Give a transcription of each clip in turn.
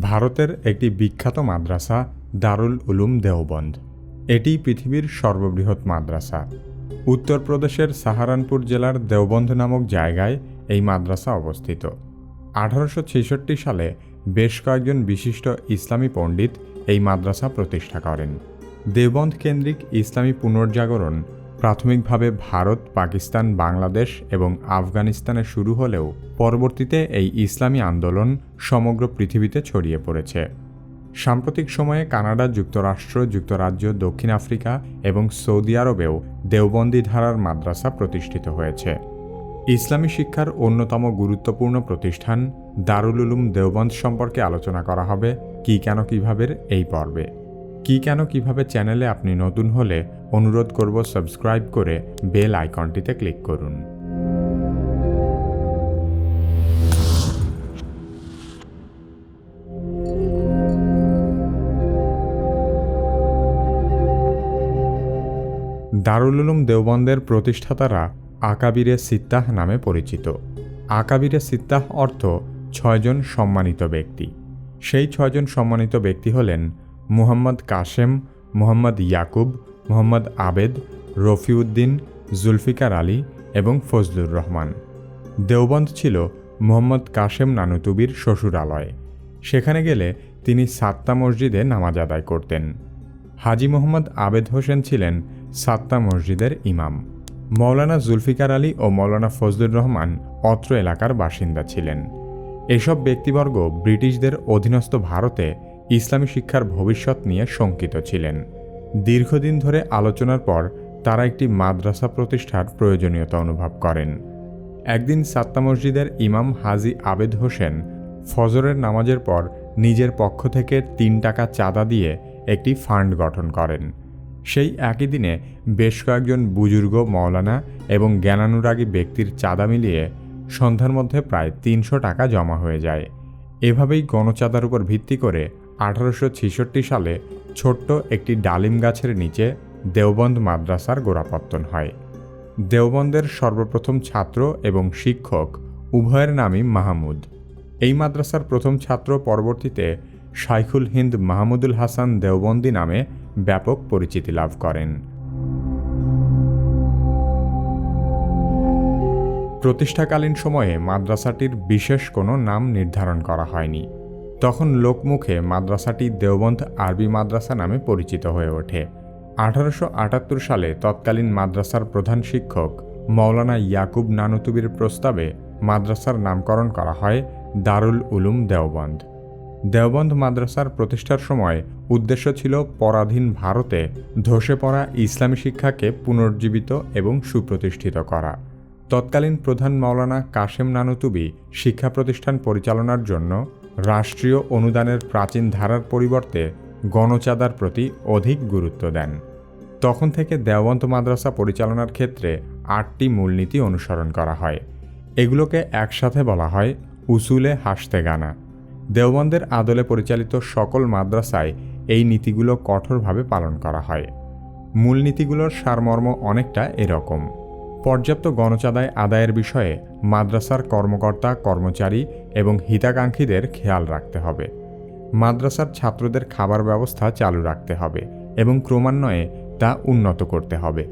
ভারতের একটি বিখ্যাত মাদ্রাসা, দারুল উলুম দেওবন্দ। এটি পৃথিবীর সর্ববৃহৎ মাদ্রাসা। উত্তরপ্রদেশের সাহারানপুর জেলার দেওবন্দ নামক জায়গায় এই মাদ্রাসা অবস্থিত। আঠারোশো ছেষট্টি সালে বেশ কয়েকজন বিশিষ্ট ইসলামী পণ্ডিত এই মাদ্রাসা প্রতিষ্ঠা করেন। দেওবন্দ কেন্দ্রিক ইসলামী পুনর্জাগরণ প্রাথমিকভাবে ভারত, পাকিস্তান, বাংলাদেশ এবং আফগানিস্তানে শুরু হলেও পরবর্তীতে এই ইসলামী আন্দোলন সমগ্র পৃথিবীতে ছড়িয়ে পড়েছে। সাম্প্রতিক সময়ে কানাডা যুক্তরাষ্ট্র, যুক্তরাজ্য, দক্ষিণ আফ্রিকা এবং সৌদি আরবেও দেওবন্দি ধারার মাদ্রাসা প্রতিষ্ঠিত হয়েছে। ইসলামী শিক্ষার অন্যতম গুরুত্বপূর্ণ প্রতিষ্ঠান দারুল উলুম দেওবন্দ সম্পর্কে আলোচনা করা হবে, কি কেন, কীভাবে এই পর্বে। কি কেন, কীভাবে চ্যানেলে আপনি নতুন হলে অনুরোধ করব সাবস্ক্রাইব করে বেল আইকনটিতে ক্লিক করুন। দারুল উলুম দেওবন্দের প্রতিষ্ঠাতারা আকাবিরে সিত্তাহ নামে পরিচিত। আকাবিরে সিত্তাহ অর্থ ছয়জন সম্মানিত ব্যক্তি। সেই ছয়জন সম্মানিত ব্যক্তি হলেন মুহাম্মদ কাশেম, মোহাম্মদ ইয়াকুব, মোহাম্মদ আবেদ, রফিউদ্দিন, জুলফিকার আলী এবং ফজলুর রহমান। দেওবন্দ ছিল মোহাম্মদ কাশেম নানুতুবির শ্বশুরালয়। সেখানে গেলে তিনি সাত্তা মসজিদে নামাজ আদায় করতেন। হাজি মোহাম্মদ আবেদ হোসেন ছিলেন সাত্তা মসজিদের ইমাম। মৌলানা জুলফিকার আলী ও মৌলানা ফজলুর রহমান অত্র এলাকার বাসিন্দা ছিলেন। এসব ব্যক্তিবর্গ ব্রিটিশদের অধীনস্থ ভারতে ইসলামী শিক্ষার ভবিষ্যৎ নিয়ে শঙ্কিত ছিলেন। দীর্ঘদিন ধরে আলোচনার পর তারা একটি মাদ্রাসা প্রতিষ্ঠার প্রয়োজনীয়তা অনুভব করেন। একদিন সাত্তা মসজিদের ইমাম হাজি আবেদ হোসেন ফজরের নামাজের পর নিজের পক্ষ থেকে তিন টাকা চাঁদা দিয়ে একটি ফান্ড গঠন করেন। সেই একই দিনে বেশ কয়েকজন বুজুর্গ মৌলানা এবং জ্ঞানানুরাগী ব্যক্তির চাঁদা মিলিয়ে সন্ধ্যার মধ্যে প্রায় তিনশো টাকা জমা হয়ে যায়। এভাবেই গণচাঁদার উপর ভিত্তি করে আঠারোশো ছেষট্টি সালে ছোট্ট একটি ডালিম গাছের নিচে দেওবন্দ মাদ্রাসার গোড়াপত্তন হয়। দেওবন্দের সর্বপ্রথম ছাত্র এবং শিক্ষক উভয়ের নামই মাহমুদ। এই মাদ্রাসার প্রথম ছাত্র পরবর্তীতে শাইখুল হিন্দ মাহমুদুল হাসান দেওবন্দি নামে ব্যাপক পরিচিতি লাভ করেন। প্রতিষ্ঠাকালীন সময়ে মাদ্রাসাটির বিশেষ কোনো নাম নির্ধারণ করা হয়নি। তখন লোকমুখে মাদ্রাসাটি দেওবন্দ আরবি মাদ্রাসা নামে পরিচিত হয়ে ওঠে। আঠারোশো আটাত্তর সালে তৎকালীন মাদ্রাসার প্রধান শিক্ষক মৌলানা ইয়াকুব নানুতুবির প্রস্তাবে মাদ্রাসার নামকরণ করা হয় দারুল উলুম দেওবন্দ। দেওবন্দ মাদ্রাসার প্রতিষ্ঠার সময় উদ্দেশ্য ছিল পরাধীন ভারতে ধসে পড়া ইসলামী শিক্ষাকে পুনর্জীবিত এবং সুপ্রতিষ্ঠিত করা। তৎকালীন প্রধান মাওলানা কাশেম নানুতুবি শিক্ষা প্রতিষ্ঠান পরিচালনার জন্য রাষ্ট্রীয় অনুদানের প্রাচীন ধারার পরিবর্তে গণচাঁদার প্রতি অধিক গুরুত্ব দেন। তখন থেকে দেওবন্ত মাদ্রাসা পরিচালনার ক্ষেত্রে আটটি মূলনীতি অনুসরণ করা হয়। এগুলোকে একসাথে বলা হয় উসুলে হাসতে গানা দেওবন্দের আদলে পরিচালিত সকল মাদ্রাসায় এই নীতিগুলো কঠোরভাবে পালন করা হয়। মূলনীতিগুলোর সারমর্ম অনেকটা এরকম। পর্যাপ্ত গণচাঁদায় আদায়ের বিষয়ে মাদ্রাসার কর্মকর্তা, কর্মচারী এবং হিতাকাঙ্ক্ষীদের খেয়াল রাখতে হবে। মাদ্রাসার ছাত্রদের খাবার ব্যবস্থা চালু রাখতে হবে এবং ক্রমান্বয়ে তা উন্নত করতে হবে।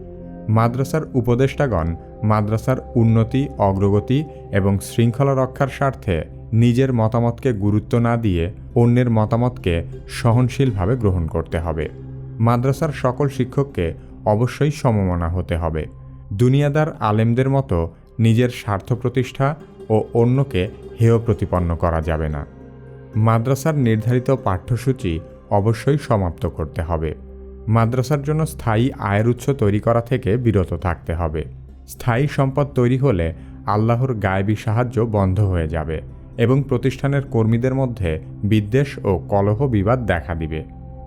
মাদ্রাসার উপদেষ্টাগণ মাদ্রাসার উন্নতি, অগ্রগতি এবং শৃঙ্খলা রক্ষার স্বার্থে নিজের মতামতকে গুরুত্ব না দিয়ে অন্যের মতামতকে সহনশীলভাবে গ্রহণ করতে হবে। মাদ্রাসার সকল শিক্ষককে অবশ্যই সমমনা হতে হবে। দুনিয়াদার আলেমদের মতো নিজের স্বার্থ প্রতিষ্ঠা ও অন্যকে হেয় প্রতিপন্ন করা যাবে না। মাদ্রাসার নির্ধারিত পাঠ্যসূচি অবশ্যই সমাপ্ত করতে হবে। মাদ্রাসার জন্য স্থায়ী আয়ের উৎস তৈরি করা থেকে বিরত থাকতে হবে। স্থায়ী সম্পদ তৈরি হলে আল্লাহর গায়েবী সাহায্য বন্ধ হয়ে যাবে এবং প্রতিষ্ঠানের কর্মীদের মধ্যে বিদ্বেষ ও কলহ বিবাদ দেখা দিবে।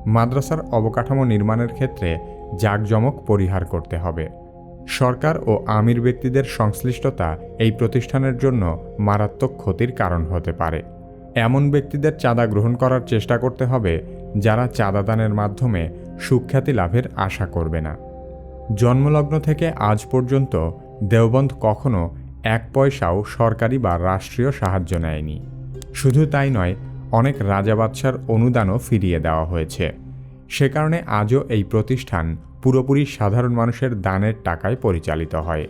মাদ্রাসার অবকাঠামো নির্মাণের ক্ষেত্রে জাঁকজমক পরিহার করতে হবে। সরকার ও আমির ব্যক্তিদের সংশ্লিষ্টতা এই প্রতিষ্ঠানের জন্য মারাত্মক ক্ষতির কারণ হতে পারে। এমন ব্যক্তিদের চাঁদা গ্রহণ করার চেষ্টা করতে হবে, যারা চাঁদাদানের মাধ্যমে সুখ্যাতি লাভের আশা করবে না। জন্মলগ্ন থেকে আজ পর্যন্ত দেওবন্দ কখনো এক পয়সাও সরকারি বা রাষ্ট্রীয় সাহায্য নেয়নি। শুধু তাই নয়, অনেক রাজাবাদশার অনুদানও ফিরিয়ে দেওয়া হয়েছে। সে কারণে আজও এই প্রতিষ্ঠান পুরোপুরি সাধারণ মানুষের দানের টাকায় পরিচালিত হয়।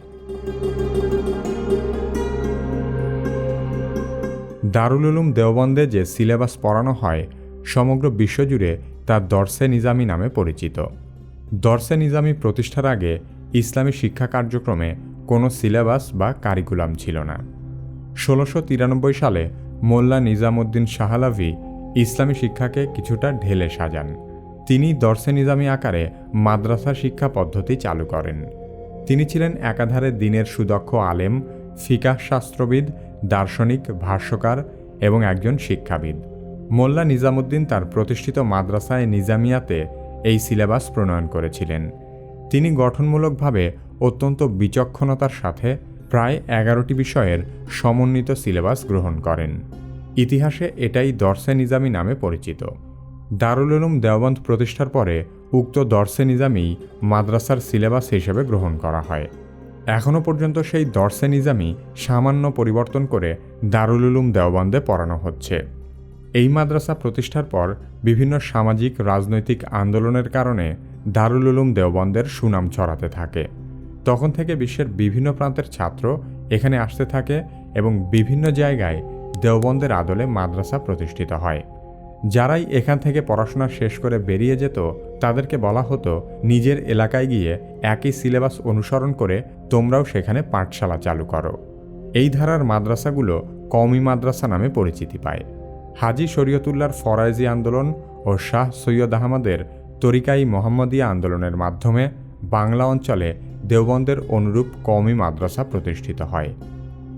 দারুল উলুম দেওবন্দে যে সিলেবাস পড়ানো হয়, সমগ্র বিশ্বজুড়ে তা দর্শে নিজামি নামে পরিচিত। দর্শে নিজামি প্রতিষ্ঠার আগে ইসলামী শিক্ষা কার্যক্রমে কোনো সিলেবাস বা কারিকুলাম ছিল না। ষোলোশো তিরানব্বই সালে মোল্লা নিজামুদ্দিন শাহালাভি ইসলামী শিক্ষাকে কিছুটা ঢেলে সাজান। তিনি দর্শে নিজামি আকারে মাদ্রাসা শিক্ষা পদ্ধতি চালু করেন। তিনি ছিলেন একাধারে দিনের সুদক্ষ আলেম, ফিকাহ শাস্ত্রবিদ, দার্শনিক, ভাষ্যকার এবং একজন শিক্ষাবিদ। মোল্লা নিজামুদ্দিন তার প্রতিষ্ঠিত মাদ্রাসায় নিজামিয়াতে এই সিলেবাস প্রণয়ন করেছিলেন। তিনি গঠনমূলকভাবে অত্যন্ত বিচক্ষণতার সাথে প্রায় এগারোটি বিষয়ের সমন্বিত সিলেবাস গ্রহণ করেন। ইতিহাসে এটাই দর্শে নিজামি নামে পরিচিত। দারুল উলুম দেওবন্দ প্রতিষ্ঠার পরে উক্ত দর্শে নিজামি মাদ্রাসার সিলেবাস হিসেবে গ্রহণ করা হয়। এখনও পর্যন্ত সেই দর্শে নিজামি সামান্য পরিবর্তন করে দারুল উলুম দেওবন্দে পড়ানো হচ্ছে। এই মাদ্রাসা প্রতিষ্ঠার পর বিভিন্ন সামাজিক, রাজনৈতিক আন্দোলনের কারণে দারুল উলুম দেওবন্দের সুনাম ছড়াতে থাকে। তখন থেকে বিশ্বের বিভিন্ন প্রান্তের ছাত্র এখানে আসতে থাকে এবং বিভিন্ন জায়গায় দেওবন্দের আদলে মাদ্রাসা প্রতিষ্ঠিত হয়। যারাই এখান থেকে পড়াশোনা শেষ করে বেরিয়ে যেত, তাদেরকে বলা হতো, নিজের এলাকায় গিয়ে একই সিলেবাস অনুসরণ করে তোমরাও সেখানে পাঠশালা চালু করো। এই ধারার মাদ্রাসাগুলো কওমি মাদ্রাসা নামে পরিচিতি পায়। হাজি শরীয়তুল্লাহর ফরাইজি আন্দোলন ও শাহ সৈয়দ আহমদের তরিকাই মোহাম্মদিয়া আন্দোলনের মাধ্যমে বাংলা অঞ্চলে দেওবন্দের অনুরূপ কওমি মাদ্রাসা প্রতিষ্ঠিত হয়।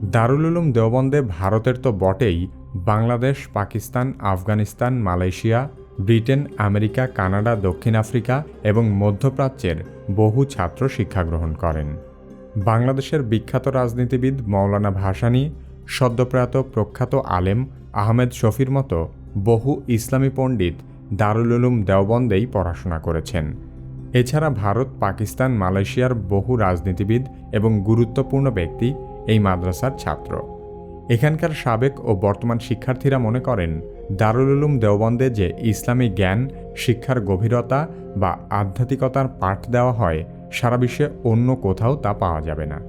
দারুল উলুম দেওবন্দে ভারতের তো বটেই Bangladesh, Pakistan, Afghanistan, Malaysia, Britain, America, Canada, দক্ষিণ আফ্রিকা এবং মধ্যপ্রাচ্যের বহু ছাত্র শিক্ষা গ্রহণ করেন। বাংলাদেশের বিখ্যাত রাজনীতিবিদ মৌলানা ভাসানী, সদ্যপ্রয়াত প্রখ্যাত আলেম আহমেদ শফির মতো বহু ইসলামী পণ্ডিত দারুল উলুম দেওবন্দেই পড়াশোনা করেছেন। এছাড়া ভারত, পাকিস্তান, মালয়েশিয়ার বহু রাজনীতিবিদ এবং গুরুত্বপূর্ণ ব্যক্তি এই মাদ্রাসার ছাত্র। এখানকার সাবেক ও বর্তমান শিক্ষার্থীরা মনে করেন, দারুল উলুম দেওবন্দে যে ইসলামী জ্ঞান, শিক্ষার গভীরতা বা আধ্যাত্মিকতার পাঠ দেওয়া হয়, সারা বিশ্বে অন্য কোথাও তা পাওয়া যাবে না।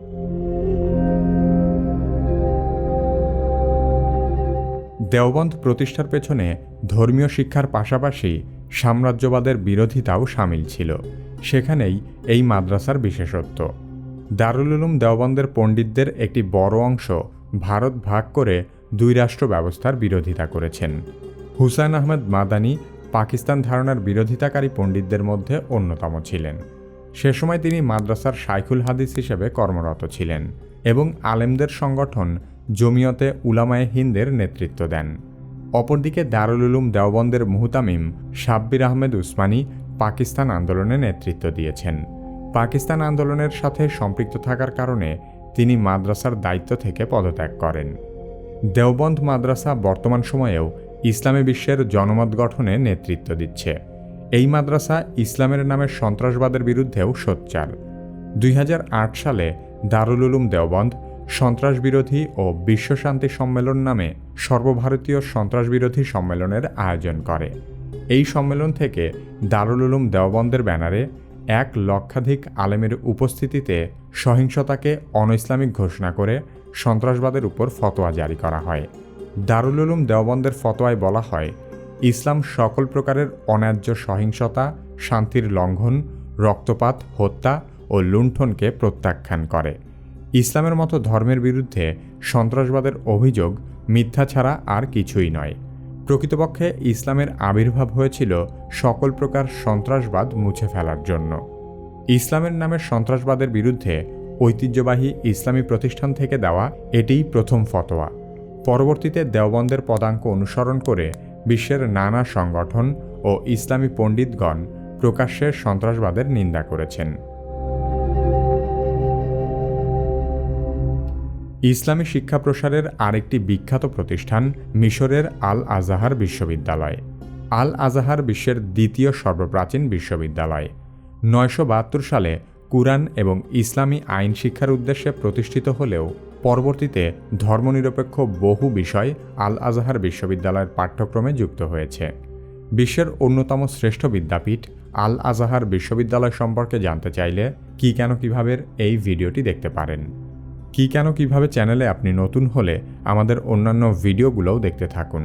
দেওবন্দ প্রতিষ্ঠার পেছনে ধর্মীয় শিক্ষার পাশাপাশি সাম্রাজ্যবাদের বিরোধিতাও সামিল ছিল। সেখানেই এই মাদ্রাসার বিশেষত্ব। দারুল উলুম দেওবন্দের পণ্ডিতদের একটি বড় অংশ ভারত ভাগ করে দুই রাষ্ট্র ব্যবস্থার বিরোধিতা করেছেন। হুসাইন আহমেদ মাদানি পাকিস্তান ধারণার বিরোধিতাকারী পণ্ডিতদের মধ্যে অন্যতম ছিলেন। সে সময় তিনি মাদ্রাসার শাইখুল হাদিস হিসেবে কর্মরত ছিলেন এবং আলেমদের সংগঠন জমিয়তে উলামায়ে হিন্দের নেতৃত্ব দেন। অপরদিকে দারুল উলুম দেওবন্দের মুহতামিম সাব্বির আহমেদ উসমানী পাকিস্তান আন্দোলনে নেতৃত্ব দিয়েছেন। পাকিস্তান আন্দোলনের সাথে সম্পৃক্ত থাকার কারণে তিনি মাদ্রাসার দায়িত্ব থেকে পদত্যাগ করেন। দেওবন্ধ মাদ্রাসা বর্তমান সময়েও ইসলামী বিশ্বের জনমত গঠনে নেতৃত্ব দিচ্ছে। এই মাদ্রাসা ইসলামের নামে সন্ত্রাসবাদের বিরুদ্ধেও সোচ্চার। দুই হাজার আট সালে দারুল উলুম দেওবন্দ সন্ত্রাস বিরোধী ও বিশ্বশান্তি সম্মেলন নামে সর্বভারতীয় সন্ত্রাস বিরোধী সম্মেলনের আয়োজন করে। এই সম্মেলন থেকে দারুল উলুম দেওবন্দের ব্যানারে এক লক্ষাধিক আলেমের উপস্থিতিতে সহিংসতাকে অনইসলামিক ঘোষণা করে সন্ত্রাসবাদের উপর ফতোয়া জারি করা হয়। দারুল উলুম দেওবন্দের ফতোয়ায় বলা হয়, ইসলাম সকল প্রকারের অন্যায্য সহিংসতা, শান্তির লঙ্ঘন, রক্তপাত, হত্যা ও লুণ্ঠনকে প্রত্যাখ্যান করে। ইসলামের মতো ধর্মের বিরুদ্ধে সন্ত্রাসবাদের অভিযোগ মিথ্যা ছাড়া আর কিছুই নয়। প্রকৃতপক্ষে ইসলামের আবির্ভাব হয়েছিল সকল প্রকার সন্ত্রাসবাদ মুছে ফেলার জন্য। ইসলামের নামে সন্ত্রাসবাদের বিরুদ্ধে ঐতিহ্যবাহী ইসলামী প্রতিষ্ঠান থেকে দেওয়া এটিই প্রথম ফতোয়া। পরবর্তীতে দেওবন্দের পদাঙ্ক অনুসরণ করে বিশ্বের নানা সংগঠন ও ইসলামী পণ্ডিতগণ প্রকাশ্যে সন্ত্রাসবাদের নিন্দা করেছেন। ইসলামী শিক্ষা প্রসারের আরেকটি বিখ্যাত প্রতিষ্ঠান মিশরের আল আজাহার বিশ্ববিদ্যালয়। আল আজাহার বিশ্বের দ্বিতীয় সর্বপ্রাচীন বিশ্ববিদ্যালয়। নয়শো বাহাত্তর সালে কুরআন এবং ইসলামী আইন শিক্ষার উদ্দেশ্যে প্রতিষ্ঠিত হলেও পরবর্তীতে ধর্মনিরপেক্ষ বহু বিষয় আল আজহার বিশ্ববিদ্যালয়ের পাঠ্যক্রমে যুক্ত হয়েছে। বিশ্বের অন্যতম শ্রেষ্ঠ বিদ্যাপীঠ আল আজহার বিশ্ববিদ্যালয় সম্পর্কে জানতে চাইলে কি কেন কীভাবে এই ভিডিওটি দেখতে পারেন। কি কেন কীভাবে চ্যানেলে আপনি নতুন হলে আমাদের অন্যান্য ভিডিওগুলোও দেখতে থাকুন।